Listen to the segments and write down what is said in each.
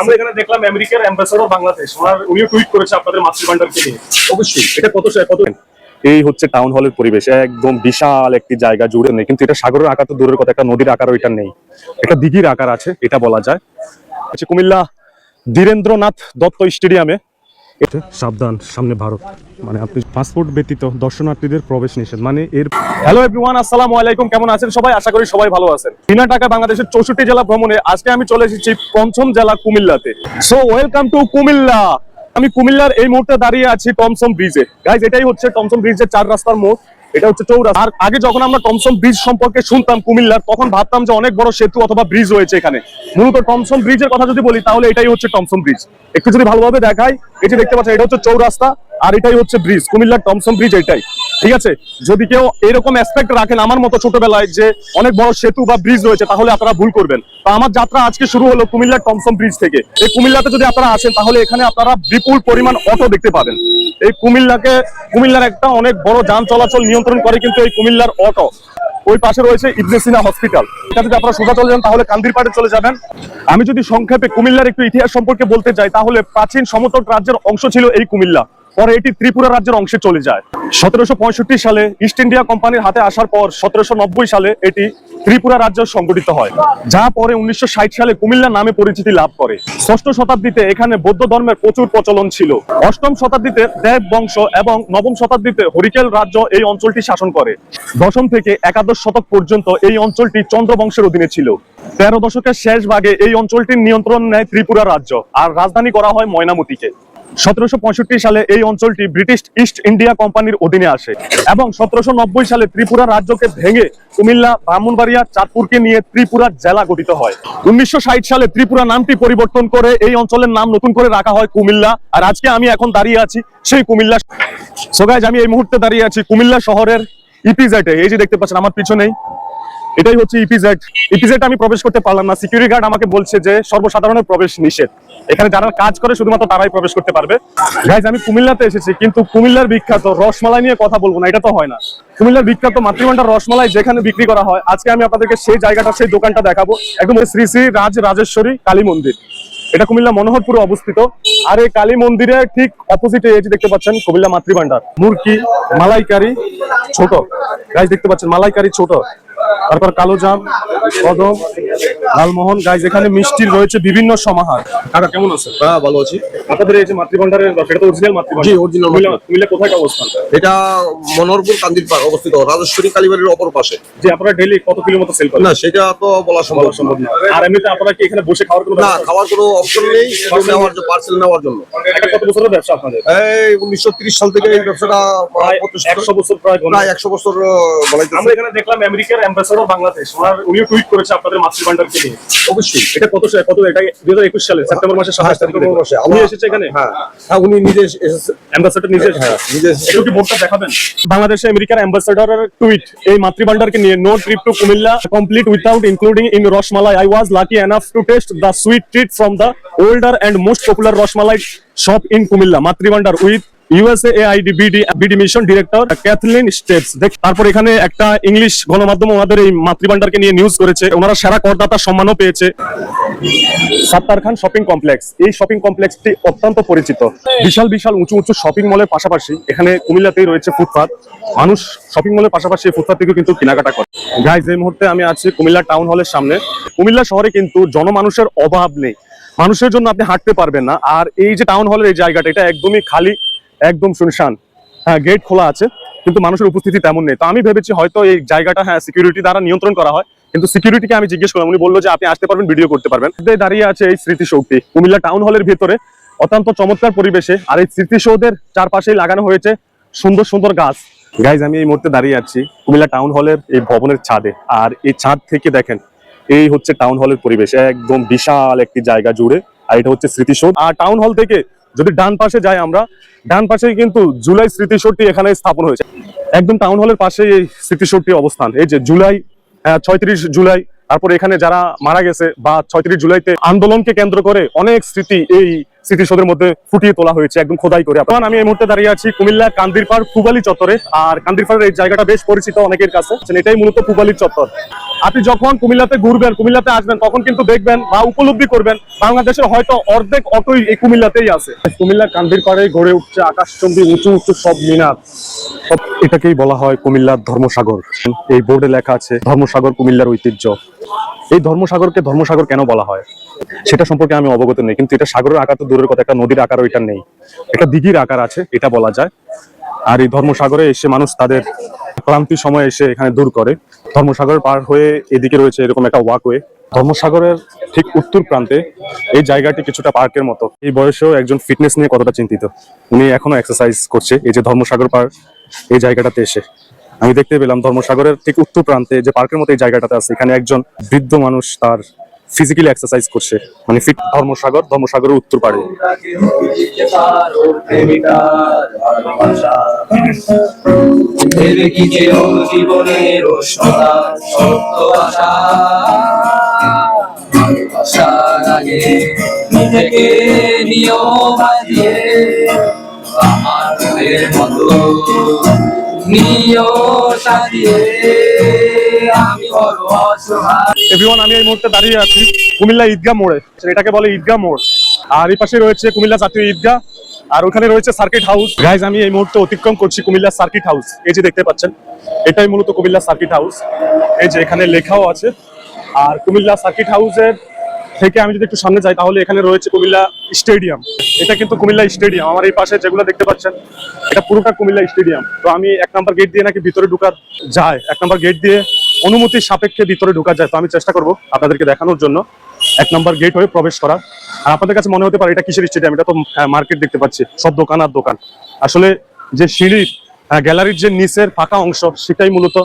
আমরা এখানে দেখলাম আমেরিকার অ্যাম্বাসেডর বাংলাদেশ। ওনার উনিও টুইট করেছে আপনাদের মাতৃভান্ডারকে নিয়ে। অবশ্যই এটা কত কত এই হচ্ছে টাউন হলের পরিবেশ একদম বিশাল একটি জায়গা জুড়ে নেই কিন্তু এটা সাগরের আকার তো দূরের কথা একটা নদীর আকারও এটা নেই। এটা দিঘির আকার আছে এটা বলা যায়। আচ্ছা কুমিল্লা ধীরেন্দ্রনাথ দত্ত স্টেডিয়ামে এটা সাবধান, সামনে ভারত। মানে আপনি পাসপোর্ট ব্যতীত দর্শনার্থীদের প্রবেশ নিষেধ। মানে এর হ্যালো এভরিওয়ান আসসালামু আলাইকুম। কেমন আছেন সবাই? আশা করি সবাই ভালো আছেন। বিনা টাকা বাংলাদেশের চৌষট্টি জেলা ভ্রমণে আজকে আমি চলে এসেছি পঞ্চম জেলা কুমিল্লাতে। So welcome to Comilla. আমি কুমিল্লার এই মুহূর্তে দাঁড়িয়ে আছি টমসম ব্রিজে গাইজ এটাই হচ্ছে টমসম ব্রিজের চার রাস্তার মোড়। এটা হচ্ছে চৌরাস্তা। আর আগে যখন আমরা টমসম ব্রিজ সম্পর্কে শুনতাম কুমিল্লার, তখন ভাবতাম যে অনেক বড় সেতু অথবা ব্রিজ রয়েছে এখানে। মূলত টমসম ব্রিজের কথা যদি বলি, তাহলে এটাই হচ্ছে টমসম ব্রিজ। একটু যদি ভালোভাবে দেখায় এটি দেখতে পাচ্ছেন, এটা হচ্ছে চৌরাস্তা। আর এটাই হচ্ছে ব্রিজ, কুমিল্লার টমসম ব্রিজ এটাই। ঠিক আছে? যদি কেউ এরকম অ্যাসপেক্ট রাখেন আমার মতো ছোটবেলায় যে অনেক বড় সেতু বা ব্রিজ রয়েছে, তাহলে আপনারা ভুল করবেন। তো আমার যাত্রা আজকে শুরু হলো কুমিল্লার টমসম ব্রিজ থেকে। এই কুমিল্লাতে যদি আপনারা আসেন, তাহলে এখানে আপনারা বিপুল পরিমাণ অটো দেখতে পাবেন। এই কুমিল্লাকে, কুমিল্লার একটা অনেক বড় যান চলাচল নিয়ন্ত্রণ করে কিন্তু এই কুমিল্লার অটো ওই পাশে রয়েছে ইবনে সিনা হসপিটাল এটা যদি আপনারা সোজা চলে যান, তাহলে কান্দিরপাড়ে চলে যাবেন। আমি যদি সংক্ষেপে কুমিল্লার একটু ইতিহাস সম্পর্কে বলতে চাই তাহলে প্রাচীন সমতট রাজ্যের অংশ ছিল এই কুমিল্লা। পরে এটি ত্রিপুরা রাজ্যের অংশে চলে যায়। সতেরোশো সালে ইস্ট ইন্ডিয়া কোম্পানির হাতে আসার পর সতেরোশো সালে এটি ত্রিপুরা রাজ্য সংগঠিত হয়, যা পরে উনিশশো সালে কুমিল্লা নামে পরিচিতি লাভ করে। ষষ্ঠ শতাব্দীতে এখানে বৌদ্ধ ধর্মের প্রচুর প্রচলন ছিল। অষ্টম শতাব্দীতে দেব বংশ এবং নবম শতাব্দীতে হরিকেল রাজ্য এই অঞ্চলটি শাসন করে। দশম থেকে একাদশ শতক পর্যন্ত এই অঞ্চলটি চন্দ্র বংশের অধীনে ছিল। তেরো দশকের শেষ ভাগে এই অঞ্চলটির নিয়ন্ত্রণ নেয় ত্রিপুরা রাজ্য, আর রাজধানী করা হয় ময়নামতিকে। সতেরোশো সালে এই অঞ্চলটি ব্রিটিশ ইস্ট ইন্ডিয়া কোম্পানির অধীনে আসে এবং সতেরোশো সালে ত্রিপুরা রাজ্যকে ভেঙে কুমিল্লা ব্রাহ্মণবাড়িয়া চাঁদপুরকে নিয়ে ত্রিপুরা জেলা গঠিত হয়। উনিশশো ষাট সালে ত্রিপুরা নামটি পরিবর্তন করে এই অঞ্চলের নাম নতুন করে রাখা হয় কুমিল্লা। আর আজকে আমি এখন দাঁড়িয়ে আছি সেই কুমিল্লা সো guys, আমি এই মুহূর্তে দাঁড়িয়ে আছি কুমিল্লা শহরের ইপিজেটে এই যে দেখতে পাচ্ছেন আমার পিছনেই এটাই হচ্ছে ইপিজেড ইপিজেড আমি প্রবেশ করতে পারলাম না। সিকিউরিটি গার্ড আমাকে বলছে যে সর্বসাধারণের প্রবেশ নিষেধ। এখানে যারা কাজ করে, শুধুমাত্র তারাই প্রবেশ করতে পারবে। গাইজ আমি কুমিল্লাতে এসেছি, কিন্তু কুমিল্লার বিখ্যাত রসমালাই নিয়ে কথা বলব না। এটা তো হয় না। কুমিল্লার বিখ্যাত মাতৃভান্ডার রসমালাই যেখানে বিক্রি করা হয়, আজকে আমি আপনাদেরকে সেই জায়গাটা, সেই দোকানটা দেখাবো। একদম শ্রী শ্রী রাজ রাজেশ্বরী কালী মন্দির। এটা কুমিল্লা মনোহরপুরে অবস্থিত। আর এই কালী মন্দিরে ঠিক অপোজিটে এটি দেখতে পাচ্ছেন, কুমিল্লা মাতৃভান্ডার মুরকি, মালাইকারি ছোট। গাইজ দেখতে পাচ্ছেন, মালাইকারি ছোট। তারপর কালো জাম কদম লালমোহন গাইজ এখানে মিষ্টির রয়েছে বিভিন্ন সমাহার। কাকা কেমন আছে? হ্যাঁ ভালো আছি। আপনাদের এই যে মাতৃভান্ডারের সেটা তো অরিজিনাল মাতৃভান্ডার। জি, কুমিল্লা মাতৃভান্ডার। কুমিল্লা কোথায় অবস্থান? এটা মনোহরপুর কান্দির পাড় অবস্থিত রাজেশ্বরী কালীবাড়ির অপর পাশে। যে আপনারা ডেইলি কত কিলো মতো সেল করেন? না সেটা তো বলা সম্ভব সম্ভব না। আর এমনিতে আপনারা কি এখানে বসে খাওয়ার কোনো না খাওয়ার কোনো অপশন নেই নেওয়ার জন্য পার্সেল নেওয়ার জন্য। এটা কত বছরের ব্যবসা আপনাদের? এই উনিশশো তিরিশ সাল থেকে এই ব্যবসাটা প্রায় প্রতিষ্ঠিত। একশো বছর প্রায়। প্রায় একশো বছর বলাইতেছে আমরা এখানে দেখলাম আমেরিকার অ্যাম্বাসেডর বাংলাদেশ। ওনার উনিও টুইট করেছে আপনাদের মাতৃভান্ডারকে নিয়ে। অবশ্যই এটা কত কত এটা দুই হাজার একুশ সালে সেপ্টেম্বর মাসের সাতাশ তারিখে মাসে। উনি এসেছে এখানে? হ্যাঁ। হ্যাঁ উনি নিজে অ্যাম্বাসেডর নিজে হ্যাঁ নিজে একটু বোর্ডটা দেখাবেন। বাংলাদেশে আমেরিকার অ্যাম্বাসেডরের টুইট এই মাতৃভান্ডারকে নিয়ে no trip to Comilla complete without including in rasmalai I was lucky enough to taste the sweet treat from the older and most popular rasmalai shop in Comilla Matribhandar with USAID BD BD mission director Kathleen Steps দেখ, তারপর এখানে একটা English গণমাধ্যম করেছে, ওনারা সম্মানও পেয়েছে। Khan shopping complex এই শপিং অত্যন্ত পরিচিত। বিশাল বিশাল, উঁচু উঁচু শপিং মলের পাশাপাশি এখানে কুমিল্লাতেই রয়েছে ফুটপাত মানুষ শপিং মলের পাশাপাশি এই ফুটপাত থেকে কিন্তু কেনাকাটা করে। গাইজ এই মুহূর্তে আমি আছি কুমিল্লা টাউন হলের সামনে। কুমিল্লা শহরে কিন্তু জনমানুষের অভাব নেই। মানুষের জন্য আপনি হাঁটতে পারবেন না। আর এই যে টাউন হলের এই জায়গাটা, এটা একদমই খালি একদম শুনশান। হ্যাঁ গেট খোলা আছে, কিন্তু মানুষের উপস্থিতি তেমন নেই। তো আমি ভেবেছি হয়তো এই জায়গাটা হ্যাঁ সিকিউরিটি দ্বারা নিয়ন্ত্রণ করা হয়, কিন্তু সিকিউরিটিকে আমি জিজ্ঞেস করলাম, উনি বলল যে আপনি আসতে পারবেন ভিডিও করতে পারবেন। দাঁড়িয়ে আছে এই স্মৃতিসৌধটি কুমিল্লা টাউন হলের ভিতরে, অত্যন্ত চমৎকার পরিবেশে, আর এই স্মৃতিসৌধের চারপাশেই লাগানো হয়েছে সুন্দর সুন্দর গাছ। গাইজ আমি এই মুহূর্তে দাঁড়িয়ে আছি কুমিল্লা টাউন হলের এই ভবনের ছাদে, আর এই ছাদ থেকে দেখেন, এই হচ্ছে টাউন হলের পরিবেশ, একদম বিশাল একটি জায়গা জুড়ে, আর এটা হচ্ছে স্মৃতিসৌধ। আর টাউন হল থেকে যদি ডান পাশে যাই আমরা, ডান পাশে কিন্তু জুলাই স্মৃতিসৌধটি এখানে স্থাপন হয়েছে। একদম টাউন হলের পাশে এই স্মৃতিসৌধটি অবস্থান। এই যে জুলাই ছয়ত্রিশ জুলাই, তারপর এখানে যারা মারা গেছে বা ছয়ত্রিশ জুলাইতে আন্দোলনকে কেন্দ্র করে অনেক স্মৃতি এই স্মৃতিসৌধের মধ্যে ফুটিয়ে তোলা হয়েছে, একদম খোদাই করে। এখন আমি এই মুহূর্তে দাঁড়িয়ে আছি কুমিল্লা কান্দিরপাড় পুবালি চত্বরে। আর কান্দিরপাড়ের এই জায়গাটা বেশ পরিচিত অনেকের কাছে। এটাই মূলত পুবালির চত্বর। আপনি যখন কুমিল্লাতে ঘুরবেন, কুমিল্লাতে আসবেন, তখন কিন্তু দেখবেন বা উপলব্ধি করবেন, বাংলাদেশের হয়তো অর্ধেক অটোই এই কুমিল্লাতেই আছে। কুমিল্লা কান্দিরপাড়ে গড়ে উঠছে আকাশচম্বী উঁচু উঁচু সব মিনার। এটাকেই বলা হয় কুমিল্লার ধর্মসাগর। এই বোর্ডে লেখা আছে, ধর্মসাগর কুমিল্লার ঐতিহ্য। এই ধর্মসাগরকে ধর্মসাগর কেন বলা হয়? সেটা সম্পর্কে আমি অবগত নেই, কিন্তু এটা সাগরের আকার তো দূরের কথা, একটা নদীর আকার ওইটা নেই। এটা দিঘির আকার আছে, এটা বলা যায়। আর এই ধর্মসাগরে এসে মানুষ তাদের ক্লান্তি সময় এসে এখানে দূর করে। ধর্মসাগর পার হয়ে এদিকে রয়েছে এরকম একটা ওয়াকওয়ে ধর্মসাগরের ঠিক উত্তর প্রান্তে এই জায়গাটি কিছুটা পার্কের মতো। এই বয়সেও একজন ফিটনেস নিয়ে কতটা চিন্তিত? উনি এখনও এক্সারসাইজ করছে, এই যে ধর্মসাগর পার এই জায়গাটাতে এসে। আমি দেখতে পেলাম ধর্মসাগরের ঠিক উত্তর প্রান্তে যে পার্কের মতো এই জায়গাটাতে আছে, এখানে একজন বৃদ্ধ মানুষ তার ফিজিক্যালি এক্সারসাইজ করছে মানে ফিট ধর্মসাগর, ধর্মসাগরের উত্তর বাজিয়ে আমার মতো। আমি এই মুহূর্তে দাঁড়িয়ে আছি কুমিল্লা মোড়ে। এটাকে বলে মোড়। আর রয়েছে কুমিল্লা আর ওখানে রয়েছে সার্কিট হাউস আমি এই মুহূর্তে অতিক্রম করছি কুমিল্লা সার্কিট হাউস এই যে দেখতে পাচ্ছেন, এটাই মূলত কুমিল্লা সার্কিট হাউস এই যে এখানে লেখাও আছে। আর কুমিল্লা সার্কিট হাউসের থেকে আমি যদি একটু সামনে যাই, তাহলে এখানে রয়েছে কুমিল্লা স্টেডিয়াম। এটা কিন্তু কুমিল্লা স্টেডিয়াম। আমার এই পাশে যেগুলো দেখতে পাচ্ছেন, এটা পুরোটা কুমিল্লা স্টেডিয়াম। তো আমি এক নাম্বার গেট দিয়ে নাকি ভিতরে ঢুকার যায়। এক নাম্বার গেট দিয়ে অনুমতির সাপেক্ষে ভিতরে ঢোকা যায়। তো আমি চেষ্টা করব আপনাদেরকে দেখানোর জন্য এক নাম্বার গেট হয়ে প্রবেশ করা আর আপনাদের কাছে মনে হতে পারে এটা কিসের স্টেডিয়াম? এটা তো মার্কেট দেখতে পাচ্ছি। সব দোকান আর দোকান। আসলে যে সিঁড়ির গ্যালারির যে নিচের ফাঁকা অংশ, সেটাই মূলত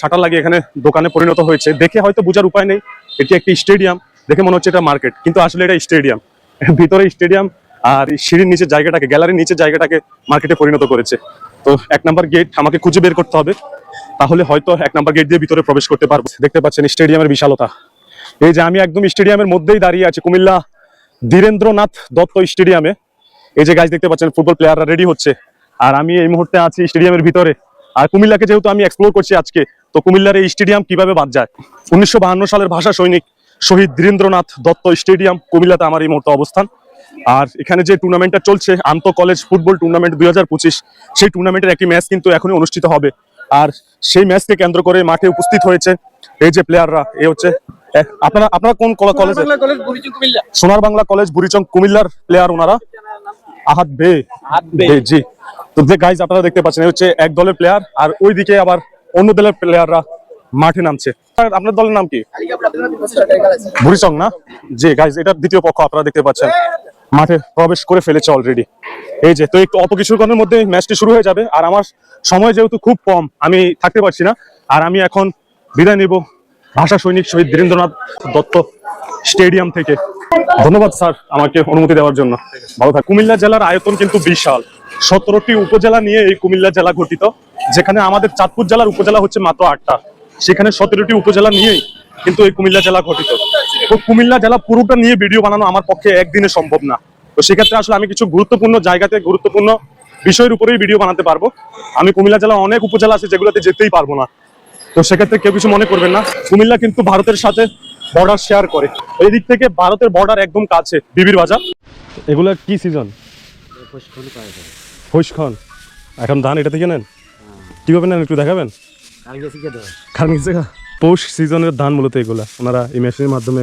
শাটার লাগিয়ে এখানে দোকানে পরিণত হয়েছে। দেখে হয়তো বোঝার উপায় নেই। এটি একটি স্টেডিয়াম। দেখে মনে হচ্ছে এটা মার্কেট কিন্তু আসলে এটা স্টেডিয়াম ভিতরে স্টেডিয়াম আর সিঁড়ির নিচের জায়গাটাকে গ্যালারির নিচের জায়গাটাকে মার্কেটে পরিণত করেছে। তো এক নাম্বার গেট আমাকে খুঁজে বের করতে হবে, তাহলে হয়তো এক নাম্বার গেট দিয়ে ভিতরে প্রবেশ করতে পারব। দেখতে পাচ্ছেন স্টেডিয়ামের বিশালতা। এই যে আমি একদম স্টেডিয়ামের মধ্যেই দাঁড়িয়ে আছি, কুমিল্লা ধীরেন্দ্রনাথ দত্ত স্টেডিয়ামে এই যে গাছ দেখতে পাচ্ছেন ফুটবল প্লেয়াররা রেডি হচ্ছে। আর আমি এই মুহূর্তে আছি স্টেডিয়ামের ভিতরে। আর কুমিল্লাকে যেহেতু আমি এক্সপ্লোর করছি আজকে, তো কুমিল্লার এই স্টেডিয়াম কীভাবে বাদ যায়? উনিশশো সালের ভাষা সৈনিক শহীদ ধীরেন্দ্রনাথ দত্ত স্টেডিয়াম কুমিল্লাতে আমার এই মুহূর্তে অবস্থান। আর এখানে যে টুর্নামেন্টটা চলছে আন্ত কলেজ ফুটবল টুর্নামেন্ট দুই হাজার পঁচিশ সেই টুর্নামেন্টের একটি ম্যাচ কিন্তু এখনই অনুষ্ঠিত হবে। আর সেই ম্যাচকে কেন্দ্র করে মাঠে উপস্থিত হয়েছে এই যে প্লেয়াররা এ হচ্ছে আপনারা আপনারা কোন কলেজ সোনার বাংলা কলেজ বুড়িচং কুমিল্লার প্লেয়ার ওনারা? আহাত বে। বে। জি। তো গাইজ আপনারা দেখতে পাচ্ছেন হচ্ছে এক দলের প্লেয়ার আর ওইদিকে আবার অন্য দলের প্লেয়াররা মাঠে নামছে। আপনার দলের নাম কি? বুড়িচং না? জি গাইজ এটা দ্বিতীয় পক্ষ, আপনারা দেখতে পাচ্ছেন। মাঠে প্রবেশ করে ফেলেছে অলরেডি এই যে, তো একটু অল্প কিছুক্ষণের মধ্যে ম্যাচটি শুরু হয়ে যাবে। আর আমার সময় যেহেতু খুব কম, আমি থাকতে পারছি না। আর আমি এখন বিদায় নিব ভাষা সৈনিক শহীদ বীরেন্দ্রনাথ দত্ত স্টেডিয়াম থেকে। ধন্যবাদ, স্যার, আমাকে অনুমতি দেওয়ার জন্য। ভালো থাক। কুমিল্লা জেলার আয়তন কিন্তু বিশাল। সতেরোটি উপজেলা নিয়ে এই কুমিল্লা জেলা গঠিত, যেখানে আমাদের চাঁদপুর জেলার উপজেলা হচ্ছে মাত্র আটটা। সেখানে সতেরোটি উপজেলা নিয়েই কিন্তু এই কুমিল্লা জেলা গঠিত। তো কুমিল্লা জেলা পুরোটা নিয়ে ভিডিও বানানো আমার পক্ষে একদিনে সম্ভব না। তো সেক্ষেত্রে আসলে আমি কিছু গুরুত্বপূর্ণ জায়গাতে গুরুত্বপূর্ণ বিষয়ের উপরেই ভিডিও বানাতে পারব। আমি কুমিল্লা জেলা অনেক উপজেলা আছে যেগুলোতে যেতেই পারব না। তো সেক্ষেত্রে কেউ কিছু মনে করবেন না। কুমিল্লা কিন্তু ভারতের সাথে বর্ডার শেয়ার করে। এই দিক থেকে ভারতের বর্ডার একদম কাছে বিবির বাজার। এগুলো কি সিজন এখন ধান এটা থেকে নেন? কীভাবে নেন একটু দেখাবেন? পৌষ সিজনের ধান মূলত এগুলা। ওনারা এই মেশিনের মাধ্যমে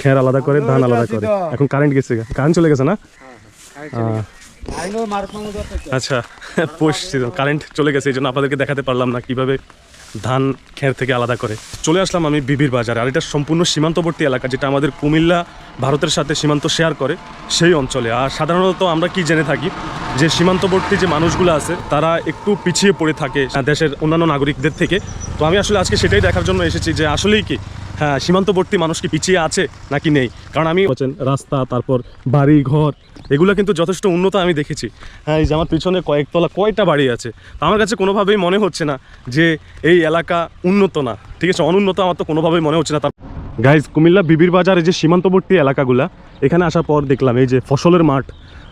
খের আলাদা করে ধান আলাদা করে। এখন কারেন্ট গেছে কারেন্ট চলে গেছে না? আচ্ছা পৌষ সিজন কারেন্ট চলে গেছে এই জন্য আপনাদেরকে দেখাতে পারলাম না কীভাবে ধান খের থেকে আলাদা করে। চলে আসলাম আমি বিবির বাজার। আর এটা সম্পূর্ণ সীমান্তবর্তী এলাকা, যেটা আমাদের কুমিল্লা ভারতের সাথে সীমান্ত শেয়ার করে সেই অঞ্চলে। আর সাধারণত আমরা কি জেনে থাকি, যে সীমান্তবর্তী যে মানুষগুলো আছে, তারা একটু পিছিয়ে পড়ে থাকে দেশের অন্যান্য নাগরিকদের থেকে। তো আমি আসলে আজকে সেটাই দেখার জন্য এসেছি যে আসলেই কি হ্যাঁ সীমান্তবর্তী মানুষ কি পিছিয়ে আছে নাকি নেই? কারণ আমি বলছেন রাস্তা, তারপর বাড়ি, ঘর, এগুলো কিন্তু যথেষ্ট উন্নত আমি দেখেছি। হ্যাঁ এই যে আমার পিছনে কয়েকতলা কয়টা বাড়ি আছে আমার কাছে কোনোভাবেই মনে হচ্ছে না যে এই এলাকা উন্নত না। ঠিক আছে, অনুন্নত আমার তো কোনোভাবেই মনে হচ্ছে না। তার গাইজ কুমিল্লা বিবির বাজারে যে সীমান্তবর্তী এলাকাগুলা, এখানে আসার পর দেখলাম এই যে ফসলের মাঠ।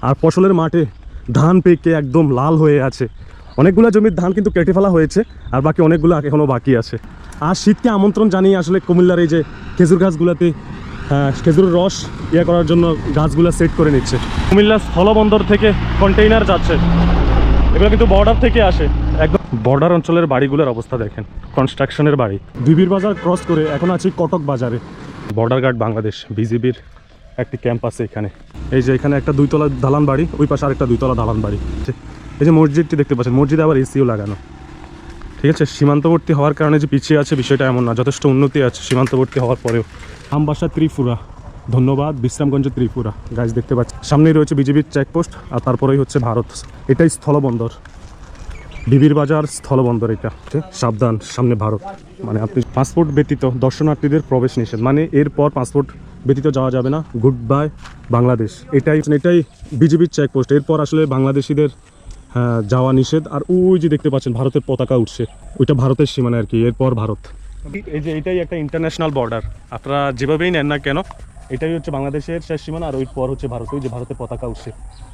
আর ফসলের মাঠে ধান পেকে একদম লাল হয়ে আছে। অনেকগুলো জমির ধান কিন্তু কেটে ফেলা হয়েছে, আর বাকি অনেকগুলো এখনও বাকি আছে। আর শীতকে আমন্ত্রণ জানিয়ে আসলে কুমিল্লার এই যে খেজুর গাছগুলোতে আহ, খেজুরের রস ইয়ে করার জন্য গাছগুলো সেট করে নিচ্ছে। কুমিল্লা স্থলবন্দর থেকে কন্টেইনার যাচ্ছে। এগুলো কিন্তু বর্ডার থেকে আসে। একদম বর্ডার অঞ্চলের বাড়িগুলোর অবস্থা দেখেন কনস্ট্রাকশনের বাড়ি। বিবির বাজার ক্রস করে এখন আছি কটক বাজারে। বর্ডার গার্ড বাংলাদেশ বিজিবির একটি ক্যাম্প আছে এখানে। এই যে এখানে একটা দুইতলা দালান বাড়ি ওই পাশে আরেকটা দুইতলা দালান বাড়ি। এই যে মসজিদটি দেখতে পাচ্ছেন মসজিদে আবার এসিও লাগানো। ঠিক আছে? সীমান্তবর্তী হওয়ার কারণে যে পিছিয়ে আছে বিষয়টা এমন না, যথেষ্ট উন্নতি আছে সীমান্তবর্তী হওয়ার পরেও। আমবাসা ত্রিপুরা। ধন্যবাদ, বিশ্রামগঞ্জ ত্রিপুরা। গাছ দেখতে পাচ্ছি, সামনেই রয়েছে বিজেপির চেকপোস্ট আর তারপরেই হচ্ছে ভারত। এটাই স্থলবন্দর। বিবির বাজার স্থলবন্দর এটা? সাবধান, সামনে ভারত। মানে আপনি পাসপোর্ট ব্যতীত দর্শনার্থীদের প্রবেশ নিষেধ। মানে এরপর পাসপোর্ট ব্যতীত যাওয়া যাবে না। Good bye Bangladesh. এটাই এটাই বিজেপির চেকপোস্ট এরপর আসলে বাংলাদেশিদের যাওয়া নিষেধ। আর ওই যে দেখতে পাচ্ছেন, ভারতের পতাকা উঠছে। ওইটা ভারতের সীমানা আর কি, এরপর ভারত। এই যে এটাই একটা ইন্টারন্যাশনাল বর্ডার আপনারা যেভাবেই নেন না কেন, এটাই হচ্ছে বাংলাদেশের শেষ সীমানা, আর ওই পর হচ্ছে ভারত, ওই যে ভারতের পতাকা উঠছে।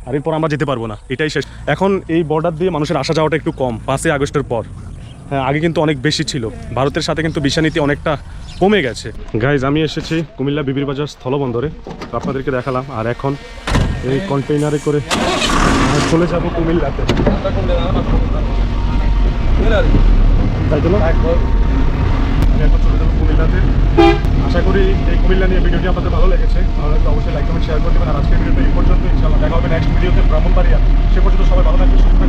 আর এরপর আমরা যেতে পারব না, এটাই শেষ। এখন এই বর্ডার দিয়ে মানুষের আসা যাওয়াটা একটু কম, পাঁচই আগস্টের পর। হ্যাঁ আগে কিন্তু অনেক বেশি ছিল। ভারতের সাথে কিন্তু বিষানীতি অনেকটা কমে গেছে। গাইজ আমি এসেছি কুমিল্লা বিবির বাজার স্থলবন্দরে। আপনাদেরকে দেখালাম, আর এখন এই কন্টেইনারে করে চলে যাব কুমিল্লাতে। তাই জন্য আমি এখন চলে যাব কুমিল্লাতে। আশা করি এই কুমিল্লা নিয়ে ভিডিওটি আপনাদের ভালো লেগেছে। ভালো অবশ্যই লাইক কমেন্ট শেয়ার করে দেবেন। আর আজকের ভিডিওটা এই পর্যন্ত ইনশাআল্লাহ দেখা হবে নেক্সট ভিডিওতে সে পর্যন্ত সবাই ভালো থাকবে সুস্থ।